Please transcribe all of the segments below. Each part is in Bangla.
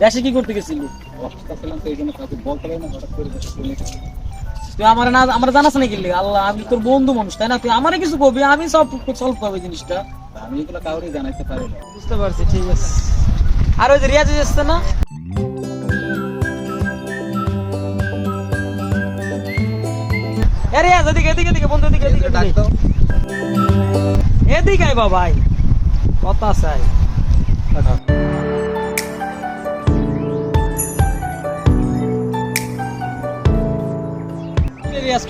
দেশে কি করতে গেছিলি? তুই আমার না আমার জানাস না গেলি আল্লাহ আমি তোর বন্ধু মানুষ তাই না? তুই আমারে কিছু কবি আমি সব সলভ করব জিনিসটা। আমি এগুলো কাউরে জানাইতে পারি বুঝতে পারছি ঠিক আছে। আর ওই যে রিয়াজ এসছে না? এ রিয়াজ এদিকে এদিকে এদিকে বন্ধু এদিকে এদিকে এদিকে। আয় বাবাই কথা চাই।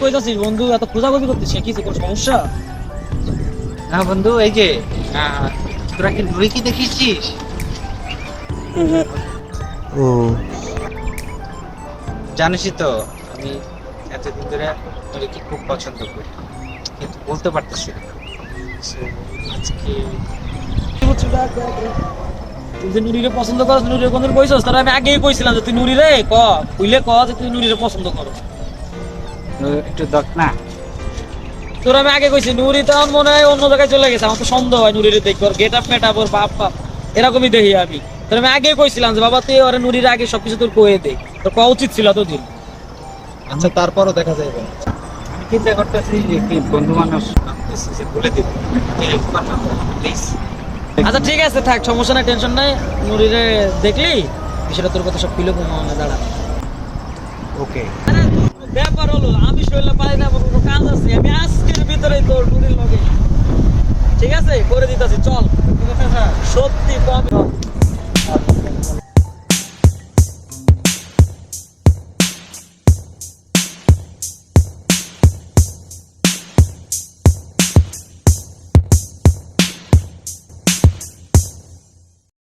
কই যাচ্ছিস বন্ধু? এত খোঁজাখুঁজি কি কোনো সমস্যা? না বন্ধু এই যে তোরা কি নুরি কি দেখিছিস ও। জানিসই তো আমি এতদিন ধরে নুরিকে খুব পছন্দ করি। কিন্তু বলতে পারতেছি না। তুই নুরিরে পছন্দ করস নুরিরে কোনদিন কইছস? তার আমি আগেই কইছিলাম যে তুই নুরিরে ক। কইলে ক যে তুই নুরিরে পছন্দ করস একটু দক না। তোর আমি আগে কইছি নুরি তো আমার মনে হয় অন্য জায়গায় চলে গেছে আমার তো সন্দেহ হয় নুরিরে দেখব গেট আপ মেট আপ ওর বাপ বাপ এরকমই দেখি আমি। তোর আমি আগে কইছিলাম যে বাবা তুই ওরে নুরির আগে সবকিছু তোর কয়ে দে। তোর কওয়া উচিত ছিল তো দিন আচ্ছা তারপরও দেখা যাবে আমি চিন্তা করতেছি যে কি বন্ধু মানুষ বলে দিব। প্লিজ আচ্ছা ঠিক আছে থাক সমস্যা নাই টেনশন নাই। নুরিরে দেখলি? বিষয়টা তোর কথা সব কমে দাঁড়া। ওকে ব্যাপার হলো আমি শরীরে পারি না আমার কোনো কাজ আছে? আমি আজকের ভিতরেই তোর নুরির লগে। ঠিক আছে? করে দিতেছি চল। সত্যি